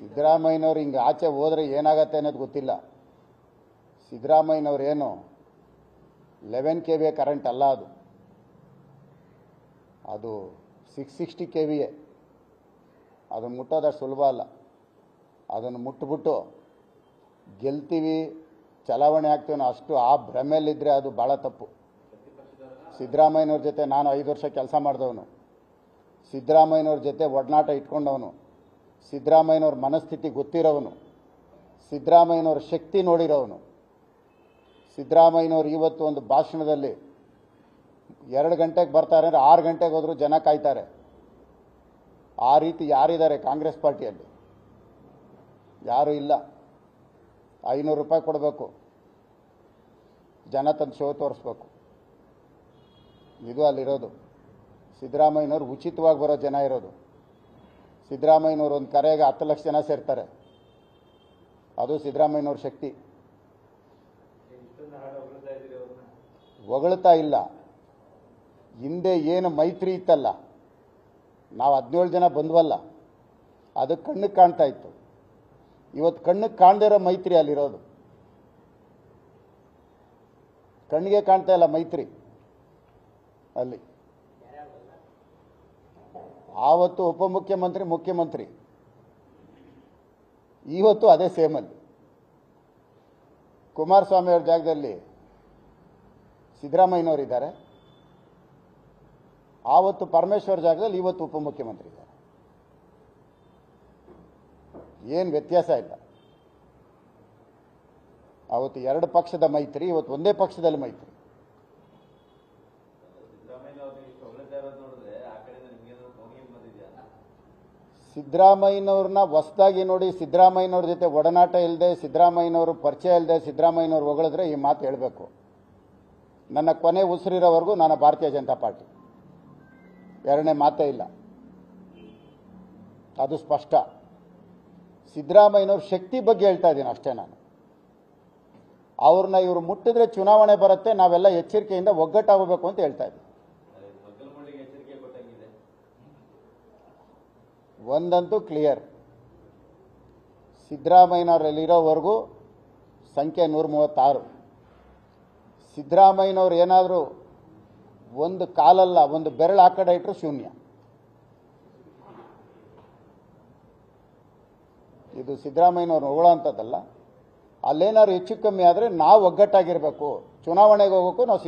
ಸಿದ್ದರಾಮಯ್ಯನವ್ರು ಹಿಂಗೆ ಆಚೆ ಹೋದರೆ ಏನಾಗತ್ತೆ ಅನ್ನೋದು ಗೊತ್ತಿಲ್ಲ. ಸಿದ್ದರಾಮಯ್ಯನವ್ರು ಏನು? ಲೆವೆನ್ ಕೆ ವಿಯ ಕರೆಂಟ್ ಅಲ್ಲ ಅದು. ಅದು ಸಿಕ್ಸ್ ಸಿಕ್ಸ್ಟಿ ಕೆ ವಿಯೇ ಅದನ್ನು ಮುಟ್ಟೋದಷ್ಟು ಸುಲಭ ಅಲ್ಲ. ಅದನ್ನು ಮುಟ್ಟುಬಿಟ್ಟು ಗೆಲ್ತೀವಿ, ಚಲಾವಣೆ ಆಗ್ತೀವಿ ಅಷ್ಟು ಆ ಭ್ರಮೆಯಲ್ಲಿದ್ದರೆ ಅದು ಭಾಳ ತಪ್ಪು. ಸಿದ್ದರಾಮಯ್ಯನವ್ರ ಜೊತೆ ನಾನು ಐದು ವರ್ಷ ಕೆಲಸ ಮಾಡಿದವನು. ಸಿದ್ದರಾಮಯ್ಯನವ್ರ ಜೊತೆ ಒಡನಾಟ ಇಟ್ಕೊಂಡವನು. ಸಿದ್ದರಾಮಯ್ಯನವ್ರ ಮನಸ್ಥಿತಿ ಗೊತ್ತಿರೋವನು. ಸಿದ್ದರಾಮಯ್ಯನವ್ರ ಶಕ್ತಿ ನೋಡಿರೋವನು. ಸಿದ್ದರಾಮಯ್ಯನವ್ರು ಇವತ್ತು ಒಂದು ಭಾಷಣದಲ್ಲಿ ಎರಡು ಗಂಟೆಗೆ ಬರ್ತಾರೆ ಅಂದರೆ ಆರು ಗಂಟೆಗೆ ಹೋದರೂ ಜನ ಕಾಯ್ತಾರೆ. ಆ ರೀತಿ ಯಾರಿದ್ದಾರೆ ಕಾಂಗ್ರೆಸ್ ಪಾರ್ಟಿಯಲ್ಲಿ? ಯಾರೂ ಇಲ್ಲ. ಐನೂರು ರೂಪಾಯಿ ಕೊಡಬೇಕು. ಜನ ತಂದು ಶೋ ತೋರಿಸ್ಬೇಕು. ಇದು ಅಲ್ಲಿರೋದು. ಸಿದ್ದರಾಮಯ್ಯನವ್ರು ಉಚಿತವಾಗಿ ಬರೋ ಜನ ಇರೋದು. ಸಿದ್ದರಾಮಯ್ಯನವ್ರು ಒಂದು ಕರೆಗೆ ಹತ್ತು ಲಕ್ಷ ಜನ ಸೇರ್ತಾರೆ. ಅದು ಸಿದ್ದರಾಮಯ್ಯನವ್ರ ಶಕ್ತಿ. ಹೊಗಳ್ತಾ ಇಲ್ಲ. ಹಿಂದೆ ಏನು ಮೈತ್ರಿ ಇತ್ತಲ್ಲ, ನಾವು ಹದಿನೇಳು ಜನ ಬಂದ್ವಲ್ಲ, ಅದು ಕಣ್ಣಿಗೆ ಕಾಣ್ತಾ ಇತ್ತು. ಇವತ್ತು ಕಣ್ಣಿಗೆ ಕಾಣದಿರೋ ಮೈತ್ರಿ ಅಲ್ಲಿರೋದು. ಕಣ್ಣಿಗೆ ಕಾಣ್ತಾ ಇಲ್ಲ ಮೈತ್ರಿ ಅಲ್ಲಿ. ಆವತ್ತು ಉಪಮುಖ್ಯಮಂತ್ರಿ, ಮುಖ್ಯಮಂತ್ರಿ. ಇವತ್ತು ಅದೇ ಸೇಮಲ್ಲಿ ಕುಮಾರಸ್ವಾಮಿ ಅವ್ರ ಜಾಗದಲ್ಲಿ ಸಿದ್ದರಾಮಯ್ಯನವರಿದ್ದಾರೆ ಆವತ್ತು ಪರಮೇಶ್ವರ್ ಜಾಗದಲ್ಲಿ ಇವತ್ತು ಉಪಮುಖ್ಯಮಂತ್ರಿ ಇದ್ದಾರೆ. ಏನು ವ್ಯತ್ಯಾಸ ಇಲ್ಲ. ಆವತ್ತು ಎರಡು ಪಕ್ಷದ ಮೈತ್ರಿ, ಇವತ್ತು ಒಂದೇ ಪಕ್ಷದಲ್ಲಿ ಮೈತ್ರಿ. ಸಿದ್ದರಾಮಯ್ಯನವ್ರನ್ನ ಹೊಸದಾಗಿ ನೋಡಿ ಸಿದ್ದರಾಮಯ್ಯನವ್ರ ಜೊತೆ ಒಡನಾಟ ಇಲ್ಲದೆ ಸಿದ್ದರಾಮಯ್ಯನವರು ಪರಿಚಯ ಇಲ್ಲದೆ ಸಿದ್ದರಾಮಯ್ಯನವ್ರು ಹೊಗಳಿದ್ರೆ ಈ ಮಾತು ಹೇಳಬೇಕು. ನನ್ನ ಕೊನೆ ಉಸಿರಿರೋವರೆಗೂ ನಾನು ಭಾರತೀಯ ಜನತಾ ಪಾರ್ಟಿ. ಎರಡನೇ ಮಾತೇ ಇಲ್ಲ. ಅದು ಸ್ಪಷ್ಟ. ಸಿದ್ದರಾಮಯ್ಯನವ್ರ ಶಕ್ತಿ ಬಗ್ಗೆ ಹೇಳ್ತಾ ಇದ್ದೀನಿ ಅಷ್ಟೇ ನಾನು. ಅವ್ರನ್ನ ಇವರು ಮುಟ್ಟಿದ್ರೆ ಚುನಾವಣೆ ಬರುತ್ತೆ, ನಾವೆಲ್ಲ ಎಚ್ಚರಿಕೆಯಿಂದ ಒಗ್ಗಟ್ಟಾಗಬೇಕು ಅಂತ ಹೇಳ್ತಾ ಇದ್ದೀನಿ. ಒಂದಂತೂ ಕ್ಲಿಯರ್ ಸಿದ್ದರಾಮಯ್ಯನವರಲ್ಲಿರೋವರೆಗೂ ಸಂಖ್ಯೆ ನೂರ ಮೂವತ್ತಾರು ಸಿದ್ದರಾಮಯ್ಯನವ್ರು ಏನಾದರೂ ಒಂದು ಕಾಲಲ್ಲ, ಒಂದು ಬೆರಳು ಆ ಕಡೆ ಇಟ್ಟರು ಶೂನ್ಯ. ಇದು ಸಿದ್ದರಾಮಯ್ಯನವ್ರು ಹೊಗಳೋಂಥದ್ದಲ್ಲ ಅಲ್ಲೇನಾದ್ರು ಹೆಚ್ಚು ಕಮ್ಮಿ ಆದರೆ ನಾವು ಒಗ್ಗಟ್ಟಾಗಿರಬೇಕು. ಚುನಾವಣೆಗೆ ಹೋಗೋಕ್ಕೂ ನಾವು